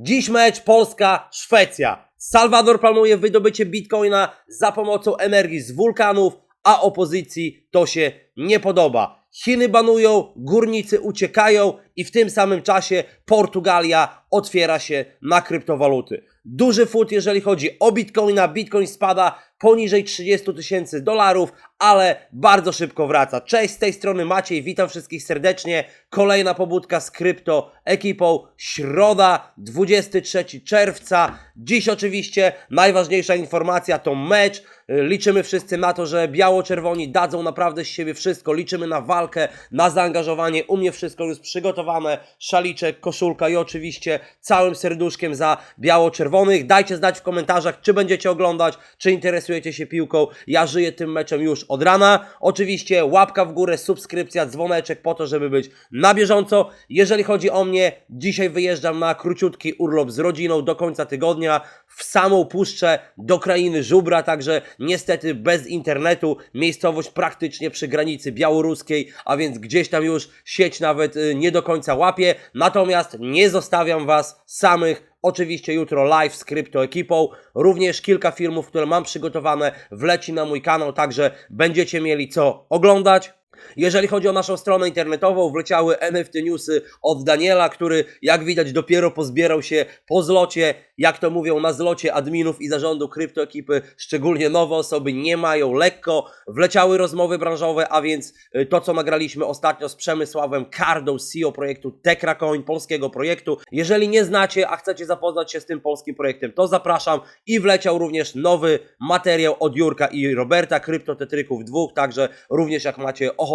Dziś mecz Polska-Szwecja. Salwador planuje wydobycie bitcoina za pomocą energii z wulkanów, a opozycji to się nie podoba. Chiny banują, górnicy uciekają i w tym samym czasie Portugalia otwiera się na kryptowaluty. Duży fut, jeżeli chodzi o bitcoina. Bitcoin spada poniżej 30 tysięcy dolarów, ale bardzo szybko wraca. Cześć, z tej strony Maciej, witam wszystkich serdecznie. Kolejna pobudka z krypto ekipą. Środa, 23 czerwca. Dziś oczywiście najważniejsza informacja to mecz. Liczymy wszyscy na to, że biało-czerwoni dadzą naprawdę z siebie wszystko. Liczymy na walkę, na zaangażowanie. U mnie wszystko już przygotowane. Szaliczek, koszulka i oczywiście całym serduszkiem za biało-czerwonych. Dajcie znać w komentarzach, czy będziecie oglądać, czy interesujecie się piłką. Ja żyję tym meczem już od rana. Oczywiście łapka w górę, subskrypcja, dzwoneczek po to, żeby być na bieżąco. Jeżeli chodzi o mnie, dzisiaj wyjeżdżam na króciutki urlop z rodziną do końca tygodnia w samą puszczę do krainy Żubra, także niestety bez internetu, miejscowość praktycznie przy granicy białoruskiej, a więc gdzieś tam już sieć nawet y, nie do końca łapie. Natomiast nie zostawiam Was samych. Oczywiście jutro live z krypto ekipą. Również kilka filmów, które mam przygotowane, wleci na mój kanał, także będziecie mieli co oglądać. Jeżeli chodzi o naszą stronę internetową, wleciały NFT newsy od Daniela, który jak widać dopiero pozbierał się po zlocie, jak to mówią na zlocie adminów i zarządu kryptoekipy, szczególnie nowe osoby nie mają lekko. Wleciały rozmowy branżowe, a więc y, to co nagraliśmy ostatnio z Przemysławem Kardą, CEO projektu TekraCoin, polskiego projektu. Jeżeli nie znacie, a chcecie zapoznać się z tym polskim projektem, to zapraszam i wleciał również nowy materiał od Jurka i Roberta, kryptotetryków dwóch, także również jak macie ochotę,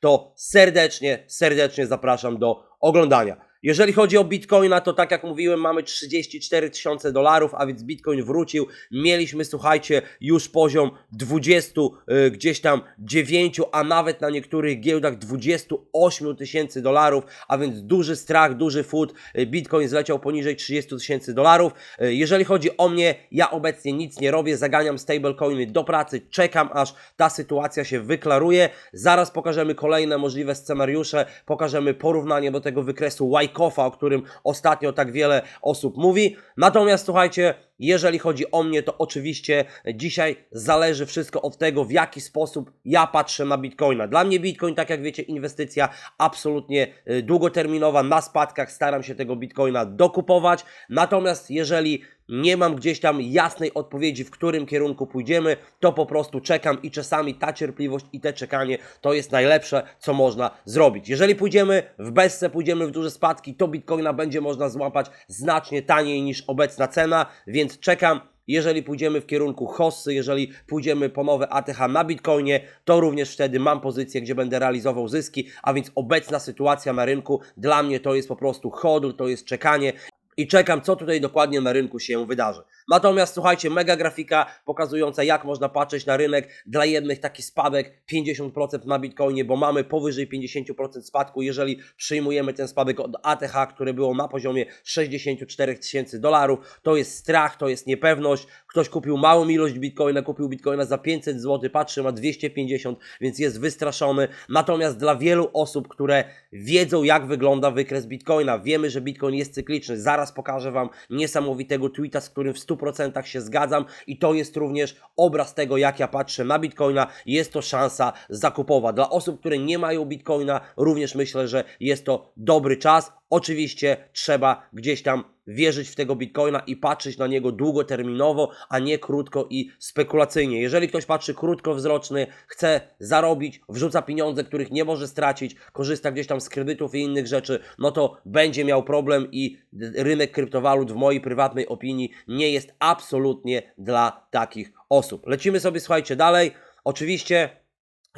to serdecznie, serdecznie zapraszam do oglądania. Jeżeli chodzi o Bitcoina, to tak jak mówiłem, mamy 34 tysiące dolarów, a więc Bitcoin wrócił. Mieliśmy, słuchajcie, już poziom 20, y, gdzieś tam 9, a nawet na niektórych giełdach 28 tysięcy dolarów, a więc duży strach, duży food. Y, Bitcoin zleciał poniżej 30 tysięcy dolarów. Y, Jeżeli chodzi o mnie, ja obecnie nic nie robię, zaganiam stablecoiny do pracy, czekam aż ta sytuacja się wyklaruje. Zaraz pokażemy kolejne możliwe scenariusze, pokażemy porównanie do tego wykresu Wyckofa, o którym ostatnio tak wiele osób mówi. Natomiast słuchajcie, jeżeli chodzi o mnie, to oczywiście dzisiaj zależy wszystko od tego, w jaki sposób ja patrzę na Bitcoina. Dla mnie Bitcoin, tak jak wiecie, inwestycja absolutnie y, długoterminowa, na spadkach staram się tego Bitcoina dokupować. Natomiast jeżeli nie mam gdzieś tam jasnej odpowiedzi, w którym kierunku pójdziemy, to po prostu czekam i czasami ta cierpliwość i te czekanie to jest najlepsze, co można zrobić. Jeżeli pójdziemy w bezce, pójdziemy w duże spadki, to Bitcoina będzie można złapać znacznie taniej niż obecna cena, więc czekam. Jeżeli pójdziemy w kierunku hossy, jeżeli pójdziemy po nowe ATH na Bitcoinie, to również wtedy mam pozycję, gdzie będę realizował zyski, a więc obecna sytuacja na rynku dla mnie to jest po prostu hodl, to jest czekanie i czekam, co tutaj dokładnie na rynku się wydarzy. Natomiast słuchajcie, mega grafika pokazująca, jak można patrzeć na rynek. Dla jednych taki spadek 50% na Bitcoinie, bo mamy powyżej 50% spadku, jeżeli przyjmujemy ten spadek od ATH, które było na poziomie 64 tysięcy dolarów. To jest strach, to jest niepewność. Ktoś kupił małą ilość Bitcoina, kupił Bitcoina za 500 zł, patrzy, ma 250, więc jest wystraszony. Natomiast dla wielu osób, które wiedzą, jak wygląda wykres Bitcoina, wiemy, że Bitcoin jest cykliczny. Zaraz pokażę Wam niesamowitego tweeta, z którym w 100% się zgadzam i to jest również obraz tego, jak ja patrzę na Bitcoina. Jest to szansa zakupowa. Dla osób, które nie mają Bitcoina, również myślę, że jest to dobry czas. Oczywiście trzeba gdzieś tam wierzyć w tego Bitcoina i patrzeć na niego długoterminowo, a nie krótko i spekulacyjnie. Jeżeli ktoś patrzy krótkowzroczny, chce zarobić, wrzuca pieniądze, których nie może stracić, korzysta gdzieś tam z kredytów i innych rzeczy, no to będzie miał problem i rynek kryptowalut w mojej prywatnej opinii nie jest absolutnie dla takich osób. Lecimy sobie, słuchajcie, dalej. Oczywiście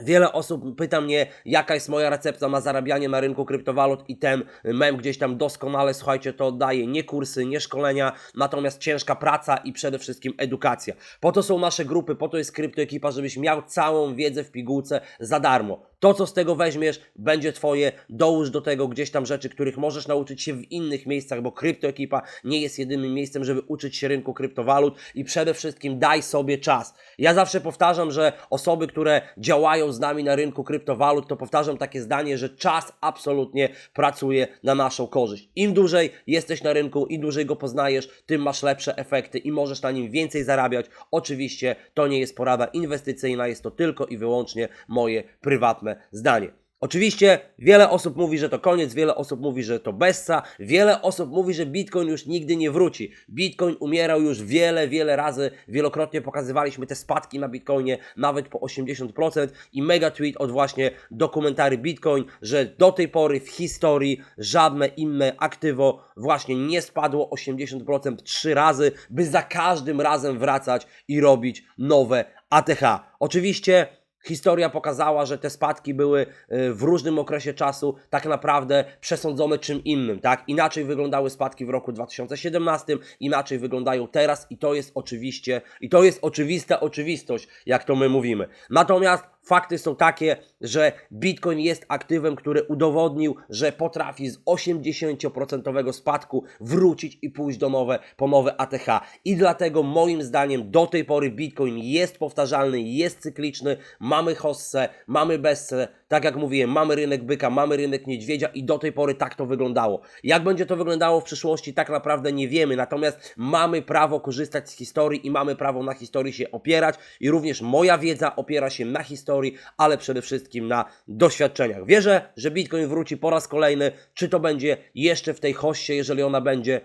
Wiele osób pyta mnie, jaka jest moja recepta na zarabianie na rynku kryptowalut i ten mem gdzieś tam doskonale, słuchajcie, to oddaje nie kursy, nie szkolenia, natomiast ciężka praca i przede wszystkim edukacja. Po to są nasze grupy, po to jest kryptoekipa, żebyś miał całą wiedzę w pigułce za darmo. To, co z tego weźmiesz, będzie twoje. Dołóż do tego gdzieś tam rzeczy, których możesz nauczyć się w innych miejscach, bo kryptoekipa nie jest jedynym miejscem, żeby uczyć się rynku kryptowalut i przede wszystkim daj sobie czas. Ja zawsze powtarzam, że osoby, które działają z nami na rynku kryptowalut, to powtarzam takie zdanie, że czas absolutnie pracuje na naszą korzyść. Im dłużej jesteś na rynku, im dłużej go poznajesz, tym masz lepsze efekty i możesz na nim więcej zarabiać. Oczywiście to nie jest porada inwestycyjna, jest to tylko i wyłącznie moje prywatne zdanie. Oczywiście wiele osób mówi, że to koniec, wiele osób mówi, że to bessa, wiele osób mówi, że Bitcoin już nigdy nie wróci. Bitcoin umierał już wiele, wiele razy, wielokrotnie pokazywaliśmy te spadki na Bitcoinie, nawet po 80% i mega tweet od właśnie dokumentary Bitcoin, że do tej pory w historii żadne inne aktywo właśnie nie spadło 80% trzy razy, by za każdym razem wracać i robić nowe ATH. Oczywiście Historia pokazała, że te spadki były y, w różnym okresie czasu tak naprawdę przesądzone czym innym, tak? Inaczej wyglądały spadki w roku 2017, inaczej wyglądają teraz i to jest oczywiście, i to jest oczywista oczywistość, jak to my mówimy. Natomiast fakty są takie, że Bitcoin jest aktywem, który udowodnił, że potrafi z 80% spadku wrócić i pójść do nowe, po nowe ATH. I dlatego moim zdaniem do tej pory Bitcoin jest powtarzalny, jest cykliczny, mamy hossę, mamy bessę, tak jak mówiłem, mamy rynek byka, mamy rynek niedźwiedzia i do tej pory tak to wyglądało. Jak będzie to wyglądało w przyszłości, tak naprawdę nie wiemy, natomiast mamy prawo korzystać z historii i mamy prawo na historii się opierać. I również moja wiedza opiera się na historii, ale przede wszystkim na doświadczeniach. Wierzę, że Bitcoin wróci po raz kolejny, czy to będzie jeszcze w tej hoście, jeżeli ona będzie,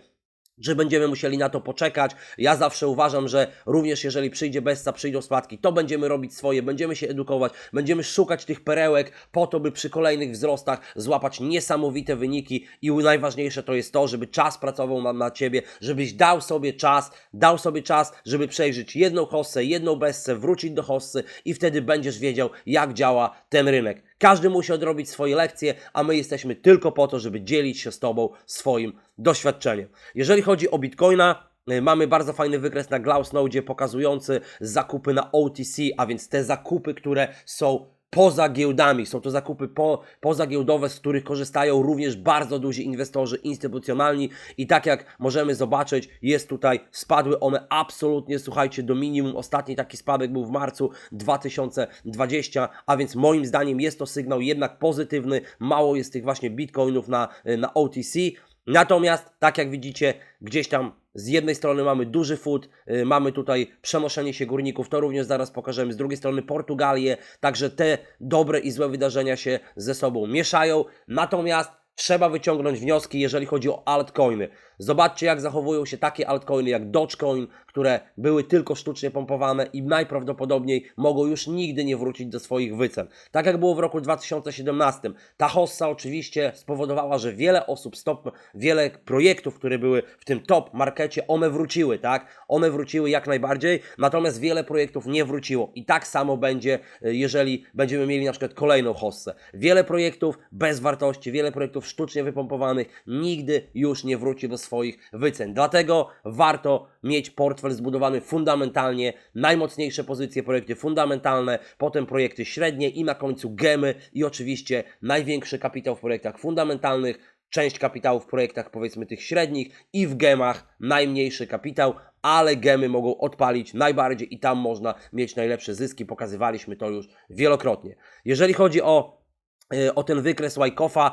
że będziemy musieli na to poczekać. Ja zawsze uważam, że również jeżeli przyjdzie Bessa, przyjdą spadki, to będziemy robić swoje, będziemy się edukować, będziemy szukać tych perełek po to, by przy kolejnych wzrostach złapać niesamowite wyniki i najważniejsze to jest to, żeby czas pracował na, na Ciebie, żebyś dał sobie czas, dał sobie czas, żeby przejrzeć jedną hossę, jedną Bessę, wrócić do hossy i wtedy będziesz wiedział, jak działa ten rynek. Każdy musi odrobić swoje lekcje, a my jesteśmy tylko po to, żeby dzielić się z Tobą swoim doświadczeniem. Jeżeli chodzi o Bitcoina, y, Mamy bardzo fajny wykres na Glassnode pokazujący zakupy na OTC, a więc te zakupy, które są poza giełdami. Są to zakupy po, pozagiełdowe, z których korzystają również bardzo duzi inwestorzy instytucjonalni i tak jak możemy zobaczyć, jest tutaj, spadły one absolutnie, słuchajcie, do minimum. Ostatni taki spadek był w marcu 2020, a więc moim zdaniem jest to sygnał jednak pozytywny. Mało jest tych właśnie bitcoinów na, na OTC. Natomiast, tak jak widzicie, gdzieś tam z jednej strony mamy duży food, y, mamy tutaj przenoszenie się górników, to również zaraz pokażemy. Z drugiej strony Portugalię, także te dobre i złe wydarzenia się ze sobą mieszają. Natomiast trzeba wyciągnąć wnioski, jeżeli chodzi o altcoiny. Zobaczcie, jak zachowują się takie altcoiny jak Dogecoin, które były tylko sztucznie pompowane i najprawdopodobniej mogą już nigdy nie wrócić do swoich wycen. Tak jak było w roku 2017. Ta hossa oczywiście spowodowała, że wiele osób, stop, wiele projektów, które były w tym top markecie, one wróciły, tak? One wróciły jak najbardziej, natomiast wiele projektów nie wróciło. I tak samo będzie, y, jeżeli będziemy mieli na przykład kolejną hossę. Wiele projektów bez wartości, wiele projektów sztucznie wypompowanych nigdy już nie wróci do swoich wycen. Dlatego warto mieć portfel zbudowany fundamentalnie, najmocniejsze pozycje, projekty fundamentalne, potem projekty średnie i na końcu gemy i oczywiście największy kapitał w projektach fundamentalnych, część kapitału w projektach powiedzmy tych średnich i w gemach najmniejszy kapitał, ale gemy mogą odpalić najbardziej i tam można mieć najlepsze zyski. Pokazywaliśmy to już wielokrotnie. Jeżeli chodzi o o ten wykres Wyckofa.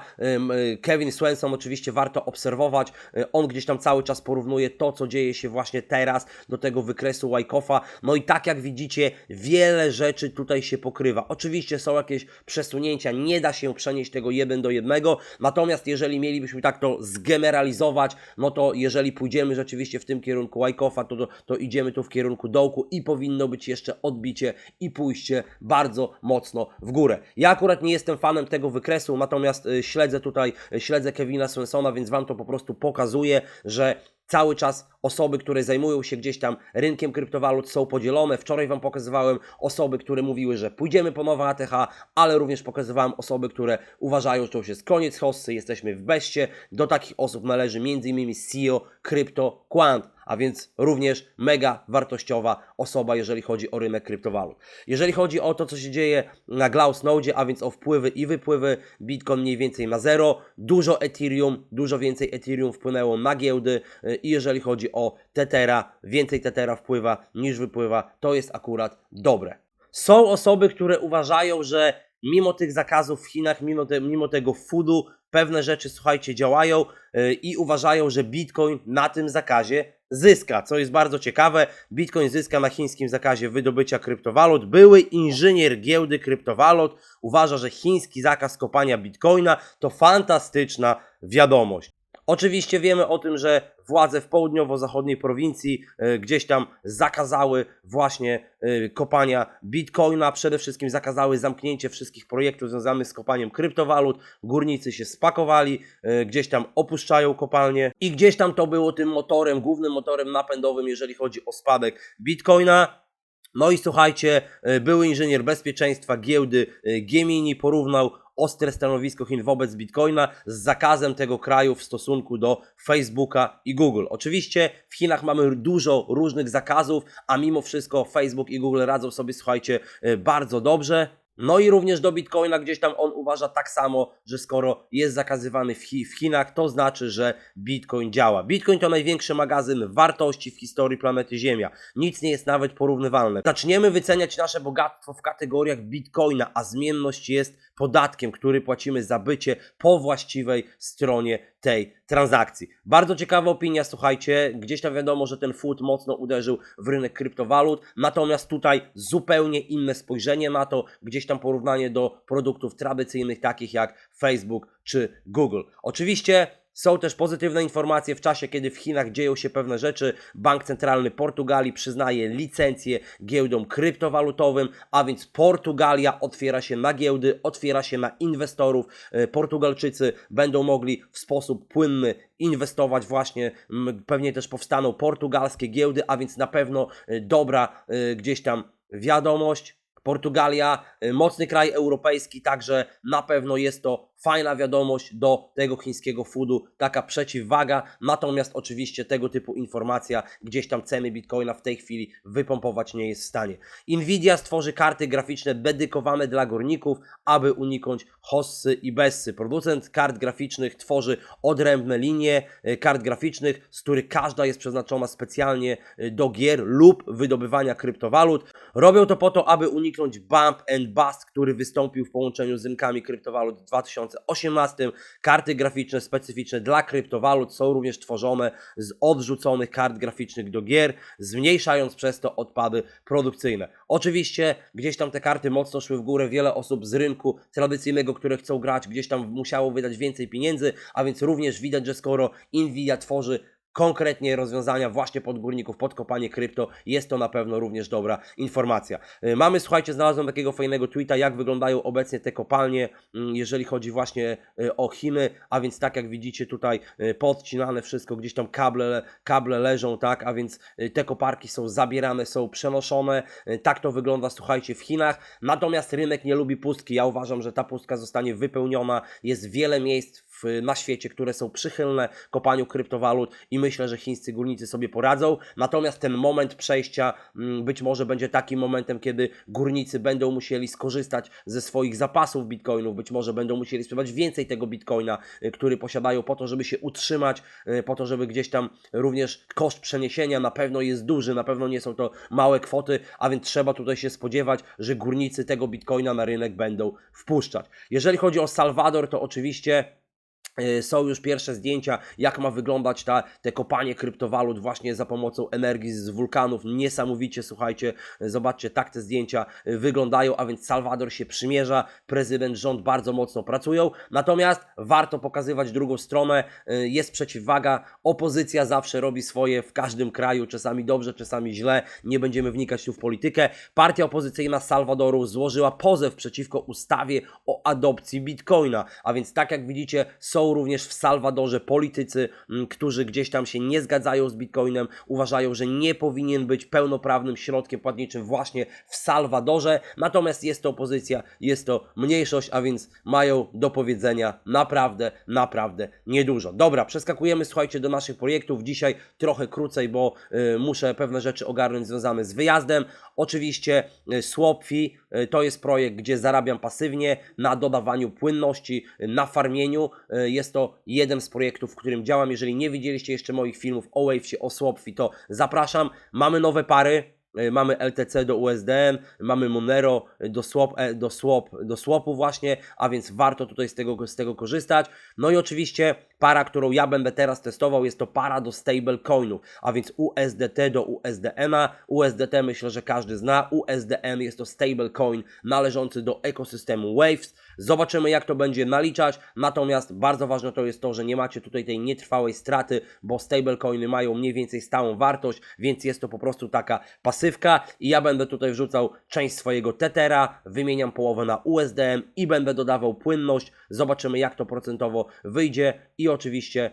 Kevin Swenson oczywiście warto obserwować. Y, On gdzieś tam cały czas porównuje to, co dzieje się właśnie teraz do tego wykresu Wyckofa. No i tak jak widzicie, wiele rzeczy tutaj się pokrywa. Oczywiście są jakieś przesunięcia, nie da się przenieść tego jeden do jednego. Natomiast jeżeli mielibyśmy tak to zgeneralizować, no to jeżeli pójdziemy rzeczywiście w tym kierunku Wyckofa, to, to, to idziemy tu w kierunku dołku i powinno być jeszcze odbicie i pójście bardzo mocno w górę. Ja akurat nie jestem fanem tego wykresu, natomiast y, śledzę tutaj, y, śledzę Kevina Swensona, więc Wam to po prostu pokazuje, że cały czas osoby, które zajmują się gdzieś tam rynkiem kryptowalut są podzielone. Wczoraj Wam pokazywałem osoby, które mówiły, że pójdziemy po nowe ATH, ale również pokazywałem osoby, które uważają, że to już jest koniec hossy, jesteśmy w beście. Do takich osób należy m.in. CEO Crypto Quant. A więc również mega wartościowa osoba, jeżeli chodzi o rynek kryptowalut. Jeżeli chodzi o to, co się dzieje na Glassnode, a więc o wpływy i wypływy, Bitcoin mniej więcej na zero, dużo Ethereum, dużo więcej Ethereum wpłynęło na giełdy y, i jeżeli chodzi o Tethera, więcej Tethera wpływa niż wypływa, to jest akurat dobre. Są osoby, które uważają, że mimo tych zakazów w Chinach, mimo, te, mimo tego foodu, pewne rzeczy, słuchajcie, działają yy, i uważają, że Bitcoin na tym zakazie zyska, co jest bardzo ciekawe. Bitcoin zyska na chińskim zakazie wydobycia kryptowalut. Były inżynier giełdy kryptowalut uważa, że chiński zakaz kopania Bitcoina to fantastyczna wiadomość. Oczywiście wiemy o tym, że władze w południowo-zachodniej prowincji e, gdzieś tam zakazały właśnie e, kopania bitcoina, przede wszystkim zakazały zamknięcie wszystkich projektów związanych z kopaniem kryptowalut. Górnicy się spakowali, e, gdzieś tam opuszczają kopalnie i gdzieś tam to było tym motorem, głównym motorem napędowym, jeżeli chodzi o spadek bitcoina. No i słuchajcie, e, były inżynier bezpieczeństwa giełdy e, Gemini porównał ostre stanowisko Chin wobec Bitcoina z zakazem tego kraju w stosunku do Facebooka i Google. Oczywiście w Chinach mamy dużo różnych zakazów, a mimo wszystko Facebook i Google radzą sobie, słuchajcie, e, bardzo dobrze. No i również do Bitcoina gdzieś tam on uważa tak samo, że skoro jest zakazywany w, Chi w Chinach, to znaczy, że Bitcoin działa. Bitcoin to największy magazyn wartości w historii planety Ziemia. Nic nie jest nawet porównywalne. Zaczniemy wyceniać nasze bogactwo w kategoriach Bitcoina, a zmienność jest podatkiem, który płacimy za bycie po właściwej stronie tej transakcji. Bardzo ciekawa opinia, słuchajcie, gdzieś tam wiadomo, że ten food mocno uderzył w rynek kryptowalut, natomiast tutaj zupełnie inne spojrzenie na to, gdzieś tam porównanie do produktów tradycyjnych takich jak Facebook czy Google. Oczywiście są też pozytywne informacje w czasie, kiedy w Chinach dzieją się pewne rzeczy. Bank Centralny Portugalii przyznaje licencję giełdom kryptowalutowym, a więc Portugalia otwiera się na giełdy, otwiera się na inwestorów. E, Portugalczycy będą mogli w sposób płynny inwestować właśnie, pewnie też powstaną portugalskie giełdy, a więc na pewno e, dobra e, gdzieś tam wiadomość. Portugalia, y, mocny kraj europejski, także na pewno jest to fajna wiadomość do tego chińskiego foodu, taka przeciwwaga. Natomiast oczywiście tego typu informacja, gdzieś tam ceny bitcoina w tej chwili wypompować nie jest w stanie. Nvidia stworzy karty graficzne dedykowane dla górników, aby uniknąć hossy i bessy. Producent kart graficznych tworzy odrębne linie y, kart graficznych, z których każda jest przeznaczona specjalnie y, do gier lub wydobywania kryptowalut. Robią to po to, aby uniknąć bump and bust, który wystąpił w połączeniu z rynkami kryptowalut w 2018. Karty graficzne specyficzne dla kryptowalut są również tworzone z odrzuconych kart graficznych do gier, zmniejszając przez to odpady produkcyjne. Oczywiście gdzieś tam te karty mocno szły w górę, wiele osób z rynku tradycyjnego, które chcą grać, gdzieś tam musiało wydać więcej pieniędzy, a więc również widać, że skoro Nvidia tworzy konkretnie rozwiązania właśnie pod górników, pod kopanie krypto, jest to na pewno również dobra informacja. Y, Mamy, słuchajcie, znalazłem takiego fajnego tweeta, jak wyglądają obecnie te kopalnie, mm, jeżeli chodzi właśnie y, o Chiny, a więc tak jak widzicie tutaj y, podcinane wszystko, gdzieś tam kable, kable leżą, tak, a więc te koparki są zabierane, są przenoszone, tak to wygląda, słuchajcie, w Chinach, natomiast rynek nie lubi pustki, ja uważam, że ta pustka zostanie wypełniona, jest wiele miejsc na świecie, które są przychylne kopaniu kryptowalut i myślę, że chińscy górnicy sobie poradzą. Natomiast ten moment przejścia mm, być może będzie takim momentem, kiedy górnicy będą musieli skorzystać ze swoich zapasów bitcoinów, być może będą musieli sprzedać więcej tego bitcoina, y, który posiadają po to, żeby się utrzymać, y, po to, żeby gdzieś tam również koszt przeniesienia na pewno jest duży, na pewno nie są to małe kwoty, a więc trzeba tutaj się spodziewać, że górnicy tego bitcoina na rynek będą wpuszczać. Jeżeli chodzi o Salwador, to oczywiście Są już pierwsze zdjęcia, jak ma wyglądać ta, te kopanie kryptowalut właśnie za pomocą energii z wulkanów. Niesamowicie, słuchajcie, e, zobaczcie, tak te zdjęcia e, wyglądają, a więc Salwador się przymierza, prezydent, rząd bardzo mocno pracują. Natomiast warto pokazywać drugą stronę, e, jest przeciwwaga, opozycja zawsze robi swoje w każdym kraju, czasami dobrze, czasami źle, nie będziemy wnikać tu w politykę. Partia opozycyjna Salwadoru złożyła pozew przeciwko ustawie o adopcji bitcoina, a więc tak jak widzicie, są Są również w Salwadorze politycy, którzy gdzieś tam się nie zgadzają z Bitcoinem, uważają, że nie powinien być pełnoprawnym środkiem płatniczym właśnie w Salwadorze. Natomiast jest to opozycja, jest to mniejszość, a więc mają do powiedzenia naprawdę, naprawdę niedużo. Dobra, przeskakujemy, słuchajcie, do naszych projektów. Dzisiaj trochę krócej, bo y, muszę pewne rzeczy ogarnąć związane z wyjazdem. Oczywiście y, SwapFi to jest projekt, gdzie zarabiam pasywnie na dodawaniu płynności, y, na farmieniu. Y, Jest to jeden z projektów, w którym działam. Jeżeli nie widzieliście jeszcze moich filmów o Wavesie, o SwapFi, to zapraszam. Mamy nowe pary. Mamy LTC do USDN, mamy Monero do swap, e, do swap, do swapu właśnie, a więc warto tutaj z tego, z tego korzystać. No i oczywiście para, którą ja będę teraz testował, jest to para do stablecoinów, a więc USDT do USDN-a. USDT myślę, że każdy zna. USDN jest to stablecoin należący do ekosystemu Waves. Zobaczymy, jak to będzie naliczać. Natomiast bardzo ważne to jest to, że nie macie tutaj tej nietrwałej straty, bo stablecoiny mają mniej więcej stałą wartość, więc jest to po prostu taka pasywka. I ja będę tutaj wrzucał część swojego Tethera, wymieniam połowę na USDN i będę dodawał płynność. Zobaczymy, jak to procentowo wyjdzie. I oczywiście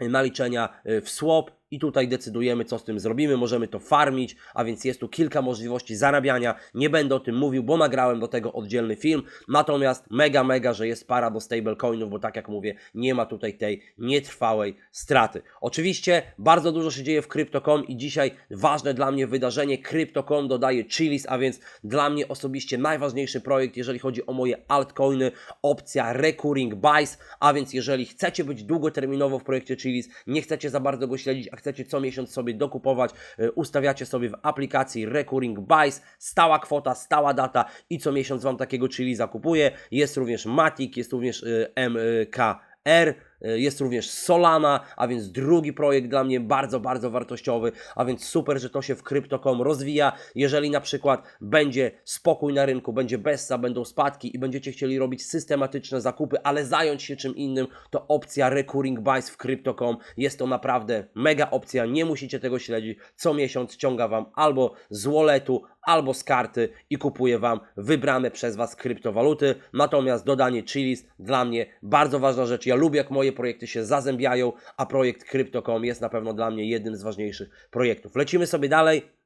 naliczenia y, w swap i tutaj decydujemy, co z tym zrobimy. Możemy to farmić, a więc jest tu kilka możliwości zarabiania. Nie będę o tym mówił, bo nagrałem do tego oddzielny film. Natomiast mega, mega, że jest para do stablecoinów, bo tak jak mówię, nie ma tutaj tej nietrwałej straty. Oczywiście bardzo dużo się dzieje w Crypto.com i dzisiaj ważne dla mnie wydarzenie Crypto.com dodaje Chilis, a więc dla mnie osobiście najważniejszy projekt, jeżeli chodzi o moje altcoiny, opcja Recurring Buys, a więc jeżeli chcecie być długoterminowo w projekcie Chilis, nie chcecie za bardzo go śledzić, chcecie co miesiąc sobie dokupować, y, ustawiacie sobie w aplikacji Recurring Buys, stała kwota, stała data i co miesiąc Wam takiego Chili zakupuje. Jest również Matic, jest również y, MKR, jest również Solana, a więc drugi projekt dla mnie bardzo, bardzo wartościowy, a więc super, że to się w Crypto.com rozwija. Jeżeli na przykład będzie spokój na rynku, będzie bessa, będą spadki i będziecie chcieli robić systematyczne zakupy, ale zająć się czym innym, to opcja Recurring Buys w Crypto.com jest to naprawdę mega opcja, nie musicie tego śledzić. Co miesiąc ściąga Wam albo z walletu, albo z karty i kupuje Wam wybrane przez Was kryptowaluty. Natomiast dodanie Chilis dla mnie bardzo ważna rzecz. Ja lubię, jak moje projekty się zazębiają, a projekt Crypto.com jest na pewno dla mnie jednym z ważniejszych projektów. Lecimy sobie dalej.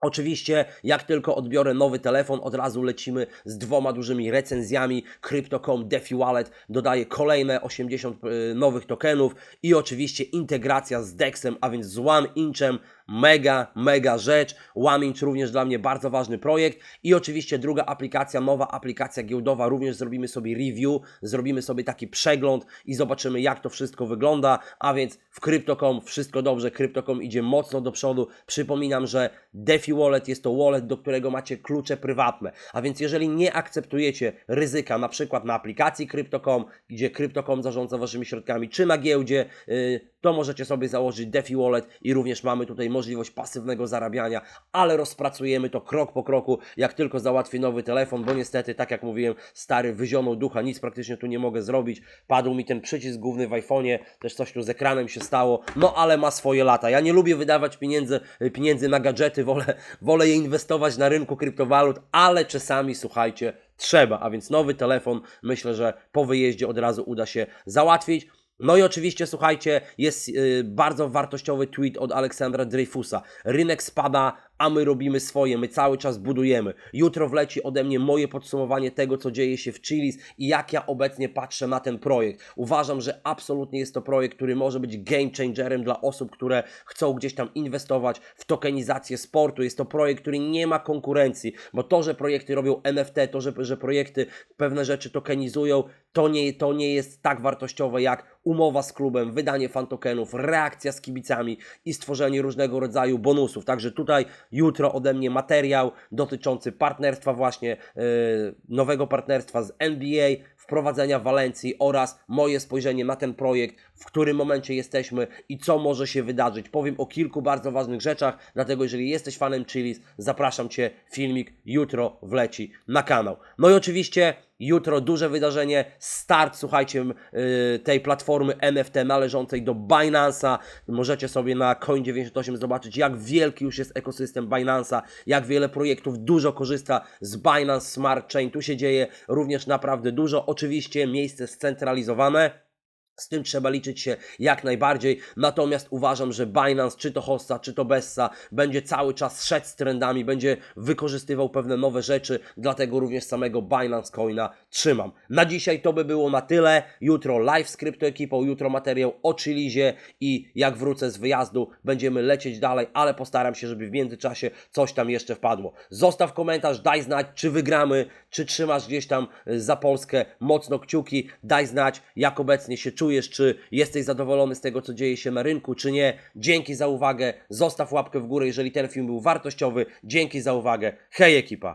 Oczywiście, jak tylko odbiorę nowy telefon, od razu lecimy z dwoma dużymi recenzjami. Crypto.com DeFi Wallet dodaje kolejne 80 y, nowych tokenów i oczywiście integracja z DEXem, a więc z One Inchem. Mega, mega rzecz. Inch również dla mnie bardzo ważny projekt. I oczywiście druga aplikacja, nowa aplikacja giełdowa. Również zrobimy sobie review, zrobimy sobie taki przegląd i zobaczymy, jak to wszystko wygląda. A więc w Crypto.com wszystko dobrze. Crypto.com idzie mocno do przodu. Przypominam, że DeFi Wallet jest to wallet, do którego macie klucze prywatne. A więc jeżeli nie akceptujecie ryzyka, na przykład na aplikacji Crypto.com, gdzie Crypto.com zarządza waszymi środkami, czy na giełdzie, yy, to możecie sobie założyć DeFi Wallet i również mamy tutaj możliwość pasywnego zarabiania, ale rozpracujemy to krok po kroku, jak tylko załatwię nowy telefon, bo niestety, tak jak mówiłem, stary wyzionął ducha, nic praktycznie tu nie mogę zrobić. Padł mi ten przycisk główny w iPhone'ie, też coś tu z ekranem się stało, no ale ma swoje lata. Ja nie lubię wydawać pieniędzy, pieniędzy na gadżety, wolę, wolę je inwestować na rynku kryptowalut, ale czasami, słuchajcie, trzeba, a więc nowy telefon myślę, że po wyjeździe od razu uda się załatwić. No i oczywiście, słuchajcie, jest yy, bardzo wartościowy tweet od Aleksandra Dreyfusa. Rynek spada, a my robimy swoje, my cały czas budujemy. Jutro wleci ode mnie moje podsumowanie tego, co dzieje się w Chilis i jak ja obecnie patrzę na ten projekt. Uważam, że absolutnie jest to projekt, który może być game changerem dla osób, które chcą gdzieś tam inwestować w tokenizację sportu. Jest to projekt, który nie ma konkurencji, bo to, że projekty robią NFT, to, że, że projekty pewne rzeczy tokenizują, to nie, to nie jest tak wartościowe jak umowa z klubem, wydanie fantokenów, reakcja z kibicami i stworzenie różnego rodzaju bonusów. Także tutaj jutro ode mnie materiał dotyczący partnerstwa właśnie, yy, nowego partnerstwa z NBA, wprowadzenia Walencji oraz moje spojrzenie na ten projekt, w którym momencie jesteśmy i co może się wydarzyć. Powiem o kilku bardzo ważnych rzeczach, dlatego jeżeli jesteś fanem Chilis, zapraszam Cię, filmik jutro wleci na kanał. No i oczywiście Jutro duże wydarzenie, start, słuchajcie, yy, tej platformy NFT należącej do Binance'a. Możecie sobie na Coin98 zobaczyć, jak wielki już jest ekosystem Binance'a, jak wiele projektów dużo korzysta z Binance Smart Chain. Tu się dzieje również naprawdę dużo. Oczywiście miejsce scentralizowane. Z tym trzeba liczyć się jak najbardziej. Natomiast uważam, że Binance, czy to Hossa, czy to Bessa, będzie cały czas szedł z trendami, będzie wykorzystywał pewne nowe rzeczy, dlatego również samego Binance Coina trzymam. Na dzisiaj to by było na tyle. Jutro live z kryptoekipą, jutro materiał o Chilizie i jak wrócę z wyjazdu, będziemy lecieć dalej, ale postaram się, żeby w międzyczasie coś tam jeszcze wpadło. Zostaw komentarz, daj znać, czy wygramy, czy trzymasz gdzieś tam za Polskę mocno kciuki, daj znać, jak obecnie się czujesz, czy jesteś zadowolony z tego, co dzieje się na rynku, czy nie. Dzięki za uwagę, zostaw łapkę w górę, jeżeli ten film był wartościowy. Dzięki za uwagę. Hej ekipa!